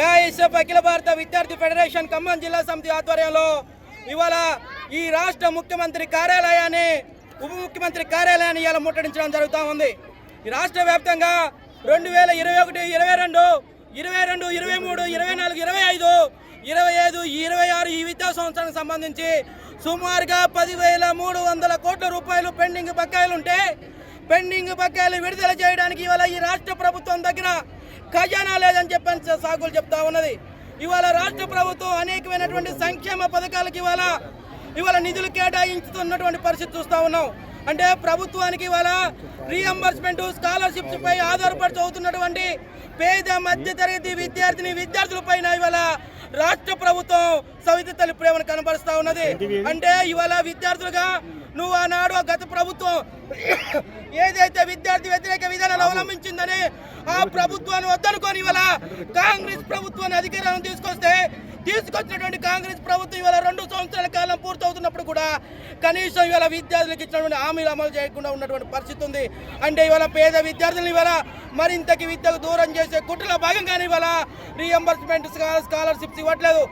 AISF అఖిల భారత విద్యార్థి federation Khammam జిల్లా సమితి ఆధ్వర్యంలో ఇవాళ ఈ రాష్ట్ర ముఖ్యమంత్రి కార్యాలయాన్ని ఉప ముఖ్యమంత్రి కార్యాలయాన్ని ఇవాళ ముట్టడించడం జరుగుతూ ఉంది. ఈ రాష్ట్ర వ్యాప్తంగా రెండు వేల ఇరవై ఒకటి ఇరవై రెండు ఇరవై రెండు ఇరవై మూడు ఇరవై నాలుగు ఇరవై ఐదు ఇరవై ఐదు ఇరవై ఆరు ఈ విద్యా సంవత్సరానికి సంబంధించి సుమారుగా పదివేల మూడు వందల కోట్ల రూపాయలు పెండింగ్ బకాయిలు ఉంటే పెండింగ్ బకాయిలు విడుదల చేయడానికి ఇవాళ ఈ రాష్ట్ర ప్రభుత్వం దగ్గర ఖజానా లేదని చెప్పని సాగులు చెప్తా ఉన్నది. ఇవాళ రాష్ట్ర ప్రభుత్వం అనేకమైనటువంటి సంక్షేమ పథకాలకు ఇవాళ ఇవాళ నిధులు కేటాయించుతున్నటువంటి పరిస్థితి చూస్తా ఉన్నాం. అంటే ప్రభుత్వానికి ఇవాళ రీఎంబర్స్మెంట్ స్కాలర్షిప్స్ పై ఆధారపడి చదువుతున్నటువంటి పేద మధ్య తరగతి విద్యార్థిని విద్యార్థులపైన ఇవాళ రాష్ట్ర ప్రభుత్వం సవిత తల్లి ప్రేమను కనబరుస్తా ఉన్నది. అంటే ఇవాళ విద్యార్థులుగా నువ్వు ఆనాడు ఆ గత ప్రభుత్వం ఏదైతే విద్యార్థి వ్యతిరేక ఉందని ఆ ప్రభుత్వాన్ని వద్దనుకొని ఇవాళ కాంగ్రెస్ ప్రభుత్వాన్ని అధికారం తీసుకొస్తే తీసుకొచ్చినటువంటి కాంగ్రెస్ ప్రభుత్వం ఇవాళ రెండు సంవత్సరాల కాలం పూర్తవుతున్నప్పుడు కూడా కనీసం ఇవాళ విద్యార్థులకు ఇచ్చినటువంటి హామీలు అమలు చేయకుండా ఉన్నటువంటి పరిస్థితి ఉంది. అంటే ఇవాళ పేద విద్యార్థులను ఇవాళ మరింతకి విద్యకు దూరం చేసే కుట్రలో భాగంగానే ఇవాళ రీఎంబర్స్మెంట్ స్కాలర్షిప్స్ ఇవ్వట్లేదు.